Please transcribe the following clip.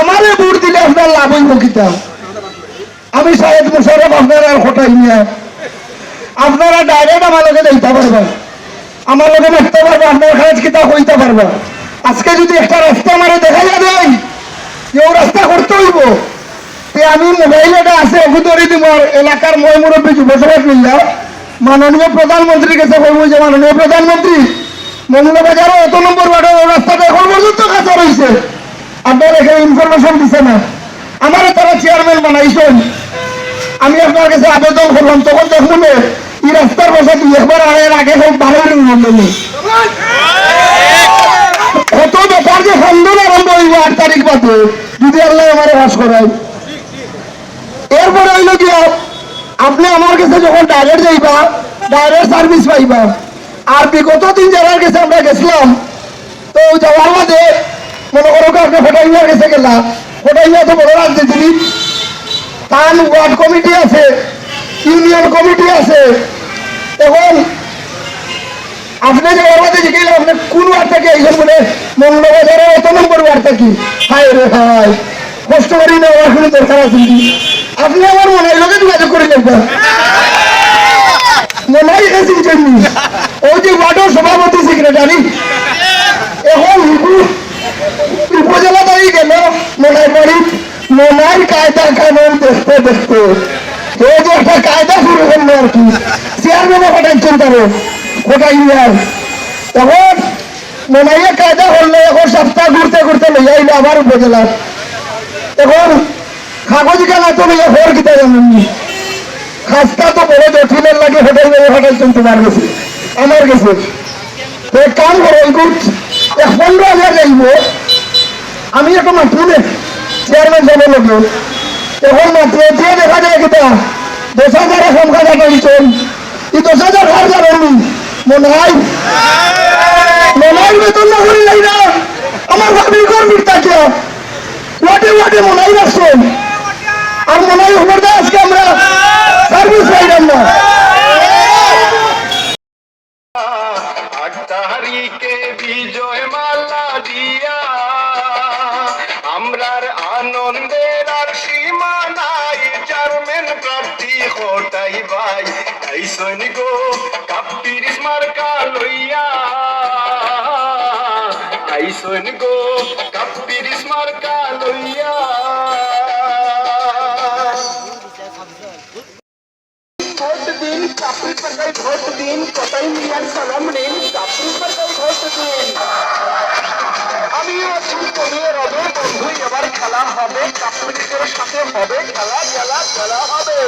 আমারে ভোট দিলে আপনার লাভ হইব কিতা? আমি সাহেব মুশারফ আপনারা হটাই নিয়ে আপনারা ডাইরেক্ট আমার লগে দিতে পারবেন আমার লগে দেখতে পারব, আপনার কাজ কিতা হইতে পারব। আজকে যদি একটা রাস্তা আমারে দেখা যাবে কেউ রাস্তা করতে হইব, তে আমি মোবাইল এটা আছে ওকে ধরে দিব এলাকার মই মুরব্বী যুবসভা লইয়া মাননীয় প্রধানমন্ত্রীর কাছে বলব যে, মাননীয় প্রধানমন্ত্রী মঙ্গলবাজারও এত নম্বর ওয়ার্ডের রাস্তাটা এখন পর্যন্ত কাঁচা রয়েছে আপনার এখানে ইনফরমেশন দিছে না। আমারও তারা চেয়ারম্যান বানাইছেন। আমি আপনার কাছে আবেদন করলাম, তখন দেখুন এই রাস্তার বসা দুই একবার আয়ের আগে সব নেই কত ব্যাপার যে সন্ধান আরম্ভ হইব আট তারিখ বাদে, যদি আল্লাহ আমার বাস করায়। এরপরে হইল কি, আপনি আমার কাছে যখন ডাইরেক্ট যাইবা ডাইরেক্ট সার্ভিস পাইবা, আর বিগত দিন যারার কাছে আমরা গেছিলাম, তো যাওয়ার বাদে মনে করো কি আপনি ফটাইয়ার কাছে গেলা ফটাইয়া তো বড় রাজনীতিবিদ তান ওয়ার্ড কমিটি আছে, ইউনিয়ন কমিটি আছে। এখন যে ওর জিজ্ঞেস আপনি ওয়ার্ড ওয়ার্ড না, আমার সভাপতি সেক্রেটারি এখন উপ- উপজেলা দাঁড়িয়ে গেল মনাই বাড়ি মনাই কায়দা কানুন দেখতে দেখতে। তো যে একটা কায়দা শুরু করল আর কি। চেয়ারম্যানে পাঠাচ্ছেন তারে কোটাই আর। তখন মনাইয়ে কায়দা করলে, এখন সপ্তাহ ঘুরতে ঘুরতে লইয়া আইলো আবার উপজেলা। এখন কাগজ কেনা তো লইয়া ভোর কিতা জানেননি খাস্তা তো বড় জটিলের লাগে হোটেল বেড়ে ফাটাইছেন তোমার কাছে, আমার কাছে। তো কাম করো গুড এক পনেরো হাজার যাইব আমি একটা মাত্রে চেয়ারম্যান যাব লোক এখন মাত্রে দিয়ে দেখা যায় কিতা দশ হাজার এখন কাজা পাইছেন এই দশ হাজার হার যাবেননি মনে হয় মনে হয় বেতন না করি নাই না। আমার ভাবি করবি তাকে ওয়াটে ওয়াটে মনে হয় আর মনে হয় আজকে আমরা তারিখে বিজয় মালা দিয়া আমরার আনন্দের আর সীমা নাই চেয়ারম্যান প্রার্থী হটাই ভাই আইসন গো কাপ্পির মার্কা লইয়া আইসন গো কাপ্পির মার্কা লইয়া ভোট দিন কাপড়ি পাতায় ভোট দিন কোথায় মিয়ার সালাম নিন বন্ধু এবার খেলা হবে। কাপড়িদের সাথে হবে খেলা খেলা খেলা হবে।